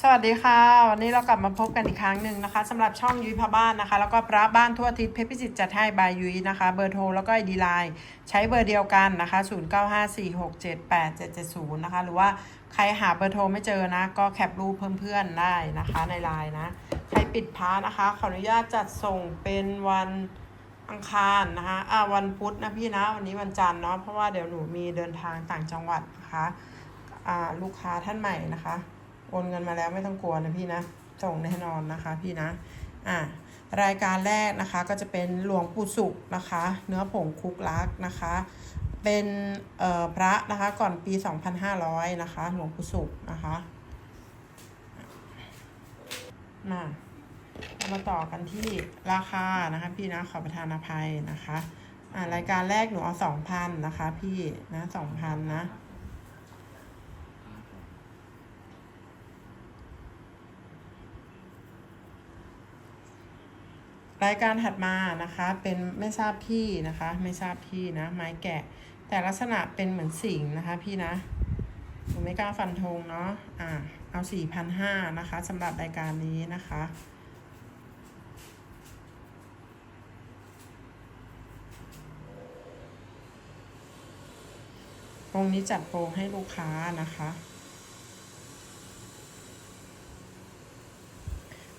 สวัสดีค่ะ วันนี้เรากลับมาพบกันอีกครั้งหนึ่งนะคะสำหรับช่องยุ้ยพระบ้านนะคะ แล้วก็พระบ้านทั่วทิศเพชรพิจิตรจัดให้บายยุ้ยนะคะ เบอร์โทรแล้วก็ไอดีไลน์ใช้เบอร์เดียวกันนะคะ 0954678770 นะคะ หรือว่าใครหาเบอร์โทรไม่เจอนะ ก็แคปรูปเพื่อนๆได้นะคะในไลน์นะ ใครปิดพระนะคะ ขออนุญาตจัดส่งเป็นวันอังคารนะคะอ่าวันพุธนะพี่นะวันนี้วันจันทร์เนาะเพราะว่าเดี๋ยวหนูมีเดินทางต่างจังหวัดนะคะอ่าลูกค้าท่านใหม่นะคะ โอนเงินมาแล้วไม่ต้องกลัวนะพี่นะส่งแน่นอนนะคะพี่นะอ่ารายการแรกนะคะก็จะเป็นหลวงปู่สุขนะคะ เนื้อผงคุกลักนะคะ เป็นเอ่อพระนะคะก่อนปี 2500 นะคะ หลวงปู่สุขนะคะมาเรามาต่อกันที่ราคานะคะพี่นะขอประทานอภัยนะคะอ่ารายการแรกหนูเอา2,000นนะคะ พี่นะ2,000นะ รายการถัดมานะคะเป็นไม่ทราบที่นะคะ ไม่ทราบที่นะ ไม้แกะ แต่ลักษณะเป็นเหมือนสิงนะคะพี่นะผมไม่กล้าฟันธงเนาะอ่าเอาสี่พันห้านะคะสำหรับรายการนี้นะคะตรงนี้จัดโปรให้ลูกค้านะคะ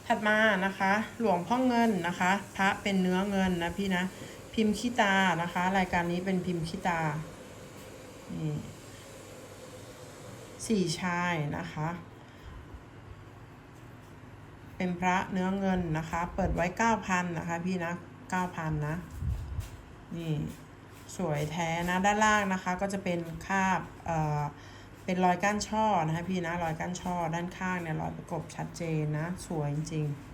ถัดมานะคะ หลวงพ่อเงินนะคะ พระเป็นเนื้อเงินนะพี่นะ พิมพ์ขี้ตานะคะ รายการนี้เป็นพิมพ์ขี้ตานี่สี่ชายนะคะ เป็นพระเนื้อเงินนะคะ เปิดไว้เก้าพันนะคะพี่นะเก้าพันนะ นี่สวยแท้นะ ด้านล่างนะคะก็จะเป็นคาบเอ่อ เป็นรอยก้านช่อนะคะพี่นะรอยก้านช่อด้านข้างเนี่ยรอยประกบชัดเจนนะ สวยจริงๆ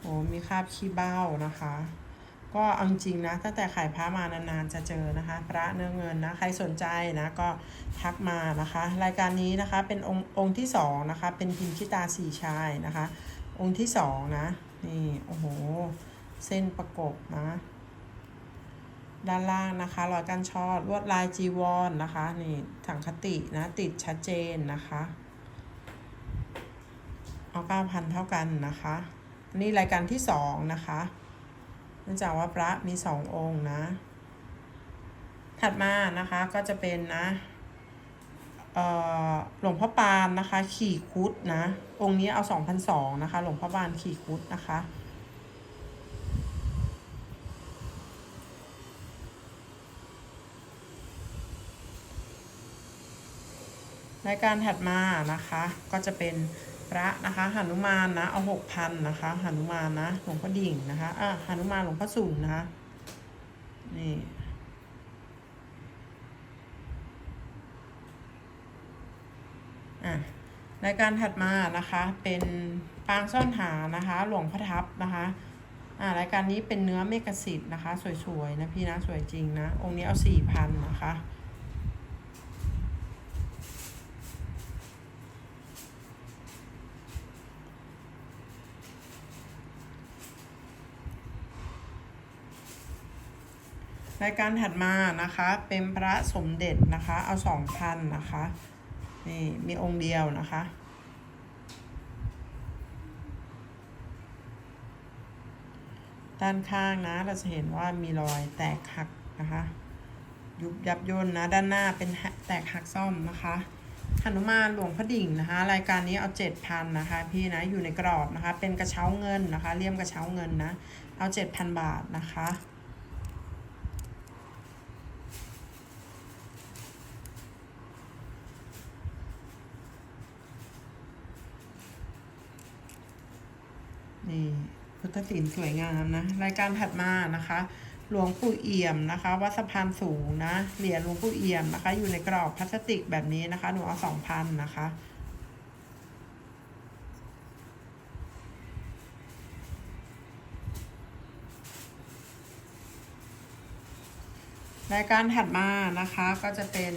โอ้มีคราบขี้เบ้านะคะ ก็เอาจริงนะตั้งแต่ขายพระมานานๆจะเจอนะคะ พระเนื้อเงินนะใครสนใจนะก็ทักมานะคะ รายการนี้นะคะเป็นองค์องค์ที่สองนะคะ เป็นพิมพ์ขี้ตาสีชายนะคะ องค์ที่สองนะนี่โอ้โหเส้นประกบนะ ด้านล่างนะคะรอยกันชอดลวดลายจีวรนนะคะนี่ถังคตินะติดชัดเจนนะคะเอาเก้าพันเท่ากันนะคะนนี่รายการที่สองนะคะเนื่องจากว่าพระมีสององค์นะ ถัดมานะคะก็จะเป็นนะเออหลวงพ่อปานนะคะ ขี่คุดนะ องค์นี้เอาสองพันสองนะคะ หลวงพ่อปานขี่คุดนะคะ รายการถัดมานะคะก็จะเป็นพระนะคะหนุมานนะเอาหกพันนะคะหนุมานนะหลวงพ่อดิ่งนะคะอะหนุมานหลวงพ่อสุนนะคะนี่อะรายการถัดมานะคะเป็นปางซ่อนหานะคะหลวงพ่อทับนะคะอ่ารายการนี้เป็นเนื้อเมกสิทธิ์นะคะ สวยๆนะพี่นะสวยจริงนะองค์นี้เอาสี่พันนะคะ รายการถัดมานะคะ เป็นพระสมเด็จนะคะ เอาสองพันนะคะ นี่ มีองค์เดียวนะคะ ด้านข้างนะเราจะเห็นว่ามีรอยแตกหักนะคะ ยุบยับย่นนะ ด้านหน้าเป็นแตกหักซ่อมนะคะหนุมานหลวงพระดิ่งนะคะ รายการนี้เอาเจ็ดพันนะคะ พี่นะอยู่ในกรอบนะคะ เป็นกระเช้าเงินนะคะเลี่ยมกระเช้าเงินนะ เอาเจ็ดพันบาทนะคะ นี่พุทธศิลป์สวยงามนะ รายการถัดมานะคะ หลวงปู่เอี่ยมนะคะ วัดสะพานสูงนะ เหรียญหลวงปู่เอี่ยมนะคะ อยู่ในกรอบพลาสติกแบบนี้นะคะ หนูเอาสองพันนะคะรายการถัดมานะคะก็จะเป็น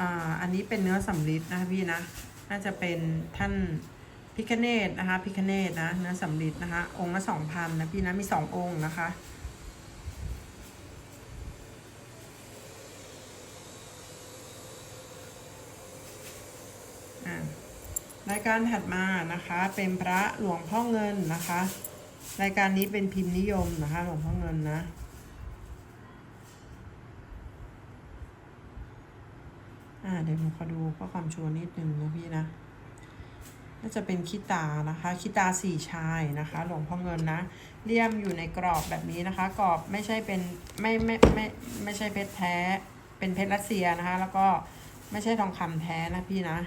อ่า อันนี้เป็นเนื้อสำลิดนะคะพี่นะ น่าจะเป็นท่าน พิคเนตนะคะพิคเนตนะเนื้อสำลิดนะคะ องค์ละสองพันนะพี่นะมีสององค์นะคะรายการถัดมานะคะเป็นพระหลวงพ่อเงินนะคะ รายการนี้เป็นพิมพ์นิยมนะคะ หลวงพ่อเงินนะอ่าเดี๋ยวผมขอดูข้อความชัวร์นิดนึงนะพี่นะ น่าจะเป็นขี้ตานะคะขี้ตาสี่ชายนะคะหลวงพ่อเงินนะเลี่ยมอยู่ในกรอบแบบนี้นะคะ กรอบไม่ใช่เป็นไม่ไม่ไม่ไม่ใช่เพชรแท้ เป็นเพชรรัสเซียนะคะ แล้วก็ไม่ใช่ทองคำแท้นะพี่นะ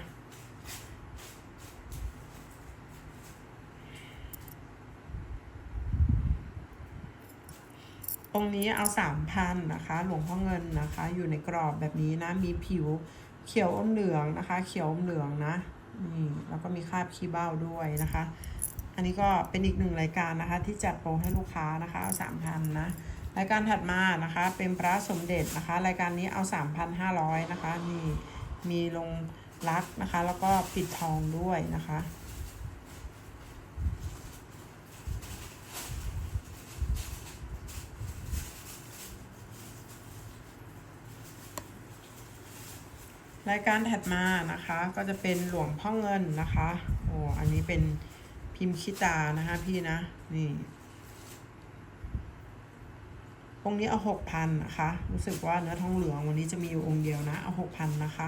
องนี้เอาสามพันนะคะ หลวงพ่อเงินนะคะ อยู่ในกรอบแบบนี้นะ มีผิวเขียวอมเหลืองนะคะ เขียวอมเหลืองนะ นี่แล้วก็มีคาบขี้เบ้าด้วยนะคะ อันนี้ก็เป็นอีกหนึ่งรายการนะคะ ที่จัดโปรให้ลูกค้านะคะเอาสามพันนะรายการถัดมานะคะเป็นพระสมเด็จนะคะ รายการนี้เอาสามพันห้าร้อยนะคะนี่มีลงรักนะคะ แล้วก็ปิดทองด้วยนะคะ รายการถัดมานะคะก็จะเป็นหลวงพ่อเงินนะคะโอ้อันนี้เป็นพิมพ์คิตานะคะพี่นะนี่องค์นี้เอาหกพันนะคะ รู้สึกว่าเนื้อทองเหลืองวันนี้จะมีอยู่องค์เดียวนะ เอาหกพันนะคะ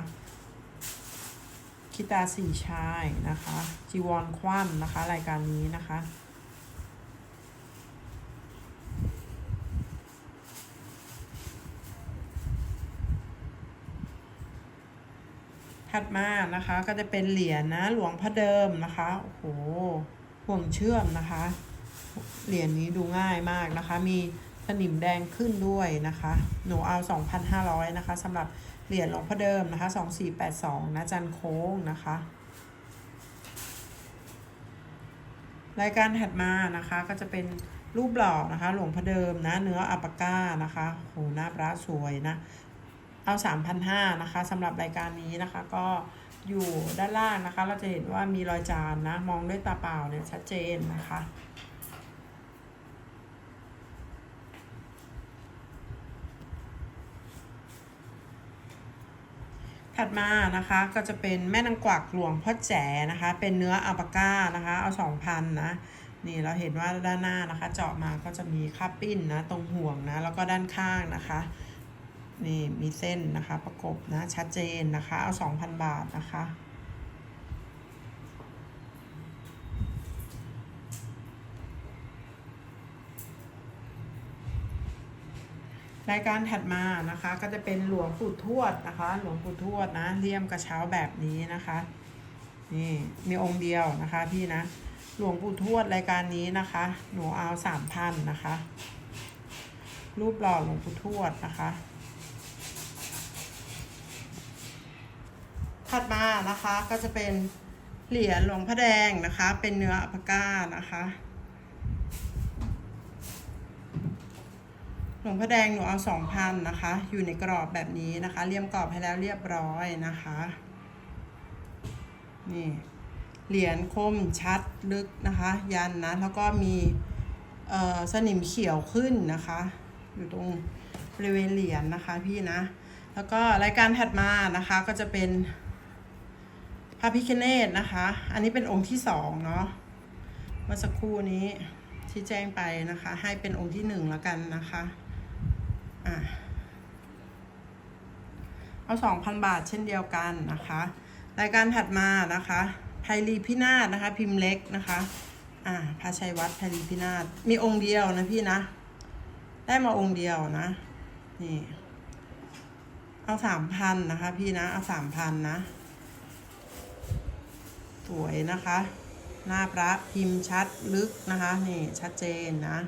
คิตาสี่ชายนะคะ จีวรคว่ำนะคะ รายการนี้นะคะ ถัดมานะคะก็จะเป็นเหรียญนะหลวงพ่อเดิมนะคะโอ้โหห่วงเชื่อมนะคะ เหรียญนี้ดูง่ายมากนะคะ มีสนิมแดงขึ้นด้วยนะคะ หนูเอา 2,500 นะคะสำหรับเหรียญหลวงพ่อเดิมนะคะ 2482 นะจันโค้งนะคะ รายการถัดมานะคะก็จะเป็นรูปหล่อนะคะ หลวงพ่อเดิมนะ เนื้ออัปปาก้านะคะโหหน้าพระสวยนะ เอา3,500นะคะสำหรับรายการนี้นะคะ ก็อยู่ด้านล่างนะคะ เราจะเห็นว่ามีรอยจานนะ มองด้วยตาเปล่าเนี่ยชัดเจนนะคะถัดมานะคะก็จะเป็นแม่นางกวักหลวงพ่อแจ๋นะคะ เป็นเนื้ออัลปาก้านะคะ เอา2,000นะนี่เราเห็นว่าด้านหน้านะคะ เจาะมาก็จะมีค่าปิ้นนะ ตรงห่วงนะ แล้วก็ด้านข้างนะคะ นี่มีเส้นนะคะประกบนะชัดเจนนะคะเอา 2,000 บาทนะคะรายการถัดมานะคะก็จะเป็นหลวงปู่ทวดนะคะ หลวงปู่ทวดนะเลี่ยมกระเช้าแบบนี้นะคะนี่มีองค์เดียวนะคะพี่นะหลวงปู่ทวดรายการนี้นะคะ หนูเอาสามพันนะคะ รูปหล่อหลวงปู่ทวดนะคะ ถัดมานะคะก็จะเป็นเหรียญหลวงพระแดงนะคะ เป็นเนื้ออัปปาก้านะคะ หลวงพระแดงหนูเอาสองพันนะคะ อยู่ในกรอบแบบนี้นะคะเลี่ยมกรอบให้แล้วเรียบร้อยนะคะนี่เหรียญคมชัดลึกนะคะ ยันนะแล้วก็มีสนิมเขียวขึ้นนะคะ อยู่ตรงบริเวณเหรียญนะคะพี่นะ แล้วก็รายการถัดมานะคะก็จะเป็น พระพิคเนตนะคะ อันนี้เป็นองค์ที่สองเนาะเมื่อสักครู่นี้ที่แจ้งไปนะคะ ให้เป็นองค์ที่หนึ่งแล้วกันนะคะอะเอาสองพันบาทเช่นเดียวกันนะคะ รายการถัดมานะคะไพรีพินาศนะคะ พิมพ์เล็กนะคะอ่าพระชัยวัดไพรีพินาศมีองค์เดียวนะพี่นะ ได้มาองค์เดียวนะนี่เอาสามพันนะคะ พี่นะเอาสามพันนะ สวยนะคะ หน้าพระพิมพ์ชัดลึกนะคะ นี่ชัดเจนนะ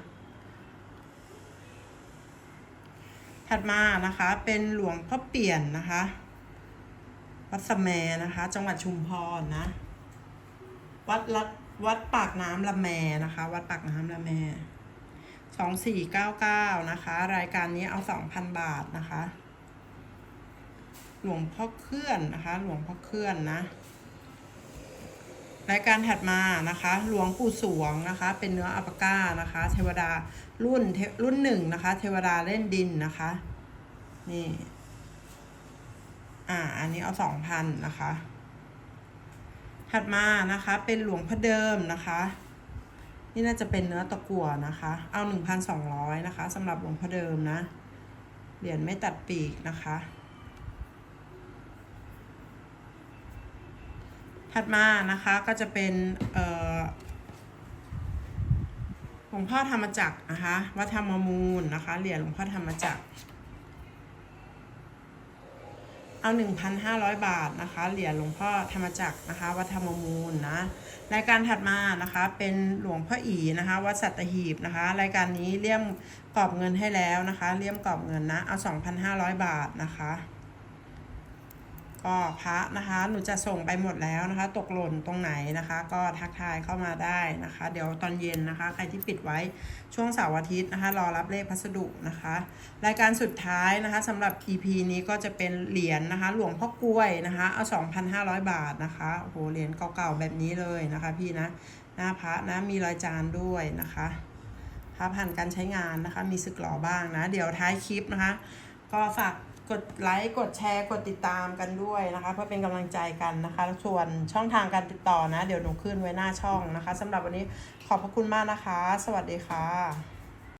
ถัดมานะคะเป็นหลวงพ่อเปลี่ยนนะคะวัดสะแมนะคะ จังหวัดชุมพรนะ วัดลัดวัดปากน้ำละแมนะคะ วัดปากน้ำละแมสองสี่เก้าเก้านะคะ รายการนี้เอาสองพันบาทนะคะ หลวงพ่อเคลื่อนนะคะ หลวงพ่อเคลื่อนนะ รายการถัดมานะคะหลวงปู่สวงนะคะ เป็นเนื้ออัปาก้านะคะ เทวดารุ่นเทรุ่นหนึ่งนะคะ เทวดาเล่นดินนะคะ นี่อ่าอันนี้เอาสองพันนะคะ ถัดมานะคะ เป็นหลวงพ่อเดิมนะคะ นี่น่าจะเป็นเนื้อตะกั่วนะคะ เอา1,200นะคะสำหรับหลวงพ่อเดิมนะเหรียญไม่ตัดปีกนะคะ ถัดมานะคะก็จะเป็นหลวงพ่อธรรมจักรนะคะวัดธรรมมูลนะคะเหรียญหลวงพ่อธรรมจักร เอา 1,500 บาทนะคะเหรียญหลวงพ่อธรรมจักรนะคะวัดธรรมมูลนะรายการถัดมานะคะเป็นหลวงพ่ออีนะคะวัดสัตหีบนะคะ รายการนี้เลี่ยมกรอบเงินให้แล้วนะคะเลี่ยมกรอบเงินนะเอา 2,500 บาทนะคะ ก็พระนะคะ หนูจะส่งไปหมดแล้วนะคะ ตกหล่นตรงไหนนะคะ ก็ทักทายเข้ามาได้นะคะ เดี๋ยวตอนเย็นนะคะ ใครที่ปิดไว้ช่วงเสาร์อาทิตย์นะคะ รอรับเลขพัสดุนะคะ รายการสุดท้ายนะคะสำหรับ EP นี้ก็จะเป็นเหรียญนะคะ หลวงพ่อกล้วยนะคะเอา 2,500 บาทนะคะโอ้โหเหรียญเก่าๆแบบนี้เลยนะคะ พี่นะหน้าพระนะมีรอยจานด้วยนะคะพระผ่านการใช้งานนะคะ มีสึกหล่อบ้างนะ เดี๋ยวท้ายคลิปนะคะ ก็ฝาก กดไลค์กดแชร์กดติดตามกันด้วยนะคะ เพื่อเป็นกำลังใจกันนะคะ ส่วนช่องทางการติดต่อนะ เดี๋ยวหนูขึ้นไว้หน้าช่องนะคะสำหรับวันนี้ขอบพระคุณมากนะคะ สวัสดีค่ะ